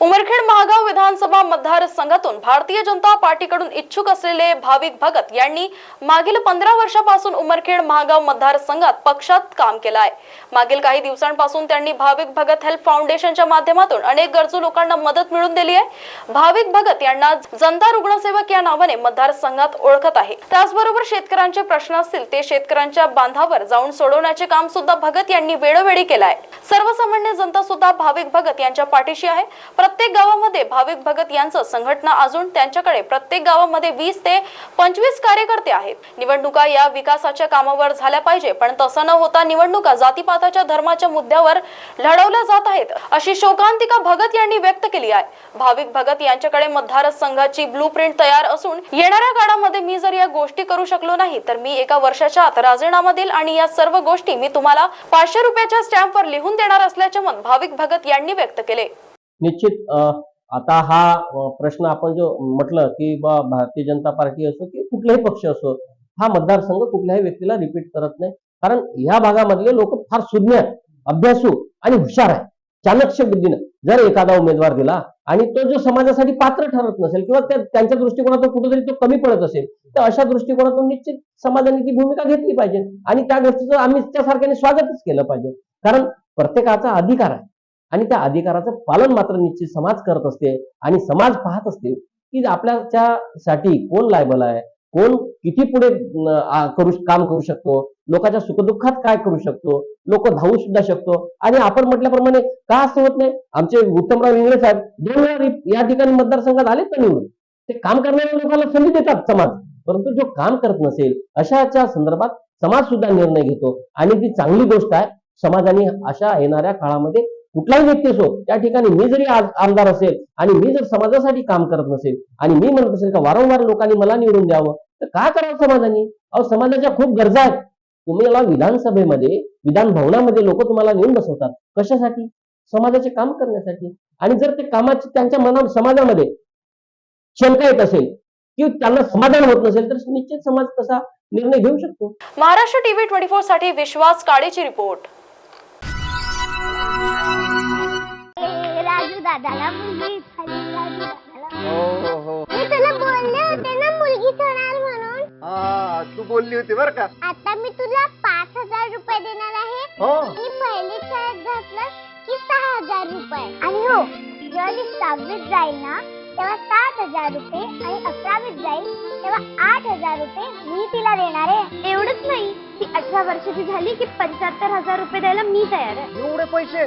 उमरखेड महागाव विधानसभा मतदारसंघातून भारतीय जनता पार्टीकडून इच्छुक असलेले भाविक भगत यांनी मागील पंधरा वर्षापासून उमरखेड महागाव मतदारसंघात पक्षात काम केलं आहे मागील काही दिवसांपासून त्यांनी भाविक भगत हेल्प फाउंडेशनच्या माध्यमातून अनेक गरजू लोकांना मदत मिळून दिली आहे. भाविक भगत यांना जनता रुग्णसेवक या नावाने मतदारसंघात ओळखत आहे. त्याचबरोबर शेतकऱ्यांचे प्रश्न असतील ते शेतकऱ्यांच्या बांधावर जाऊन सोडवण्याचे काम सुद्धा भगत यांनी वेळोवेळी केलं आहे सर्वसामान्य जनता सुद्धा भाविक भगत यांच्या पाठीशी आहे. प्रत्येक गावामध्ये भाविक भगत यांचं संघटना अजून त्यांच्याकडे प्रत्येक गावामध्ये वीस ते पंचवीस कार्यकर्ते आहेत. निवडणुका या विकासाच्या कामावर झाल्या पाहिजे पण तसं न होता निवडणुका जातीपाताच्या धर्माच्या मुद्द्यावर लढवल्या जात आहेत अशी शोकांतिका भगत यांनी व्यक्त केली आहे. भाविक भगत यांच्याकडे मतदारसंघाची ब्लू प्रिंट तयार असून येणाऱ्या काळामध्ये मी जर या गोष्टी करू शकलो नाही तर मी एका वर्षाच्या आत राजीनामा देईल आणि या सर्व गोष्टी मी तुम्हाला पाचशे रुपयाच्या स्टॅम्पवर लिहून देणार असल्याचे मत भाविक भगत यांनी व्यक्त केले. निश्चित आता हा प्रश्न आपण जो म्हटलं की बा भारतीय जनता पार्टी असो की कुठलाही पक्ष असो हा मतदारसंघ कुठल्याही व्यक्तीला रिपीट करत नाही. कारण ह्या भागामधले लोक फार सुज्ञ आहेत, अभ्यासू आणि हुशार आहे चाणक्य बुद्धीनं जर एखादा उमेदवार दिला आणि तो जो समाजासाठी पात्र ठरत नसेल किंवा त्यांच्या दृष्टिकोनातून कुठेतरी तो कमी पडत असेल तर अशा दृष्टिकोनातून निश्चित समाजाने ती भूमिका घेतली पाहिजे. आणि त्या गोष्टीचं आम्ही त्यासारख्याने स्वागतच केलं पाहिजे. कारण प्रत्येकाचा अधिकार आहे. आणि त्या अधिकाराचं पालन मात्र निश्चित समाज करत असते आणि समाज पाहत असते की आपल्याच्यासाठी कोण लायबल आहे कोण किती पुढे करू काम करू शकतो लोकांच्या सुखदुःखात काय करू शकतो लोक धावू सुद्धा शकतो. आणि आपण म्हटल्याप्रमाणे का असं होत नाही? आमचे उत्तमराव इंगळे साहेब दोन वेळा या ठिकाणी मतदारसंघात आले का निवडून? ते काम करणाऱ्या लोकांना संधी देतात समाज. परंतु जो काम करत नसेल अशाच्या संदर्भात समाज सुद्धा निर्णय घेतो. आणि ती चांगली गोष्ट आहे समाजाने अशा येणाऱ्या काळामध्ये कुठलाही व्यक्ती असो त्या ठिकाणी मी जरी आज आमदार असेल आणि मी जर समाजासाठी काम करत नसेल आणि मी म्हणत असेल का वारंवार लोकांनी मला निवडून द्यावं तर काय करावं समाजाने? अहो समाजाच्या खूप गरजा आहेत. तुम्ही याला विधानसभेमध्ये विधान भवनामध्ये लोक तुम्हाला नेऊन बसवतात. कशासाठी? समाजाचे काम करण्यासाठी. आणि जर ते कामाची त्यांच्या मनात समाजामध्ये शंका येत असेल किंवा त्यांना समाधान होत नसेल तर निश्चित समाज तसा निर्णय घेऊ शकतो. महाराष्ट्र टीव्ही ट्वेंटी फोरसाठी विश्वास काळेची रिपोर्ट. दादाला मुलगी झाली दादाला हो हो हो. मी तुला बोलले होते ना मुलगीच होणार म्हणून. हा तू बोलली होती बर का. आता मी तुला पाच हजार रुपये देणार आहे. हो. मी पहिली शाळेत घातलं की सहा हजार रुपये. आणि हो जेव्हा ती सहावीत जाईल ना तेव्हा सात हजार रुपये आणि अकरावीत जाईल तेव्हा आठ हजार रुपये मी तिला देणार आहे. एवढंच नाही ती अठरा वर्षाची झाली की पंच्याहत्तर हजार रुपये द्यायला मी तयार आहे. एवढे पैसे?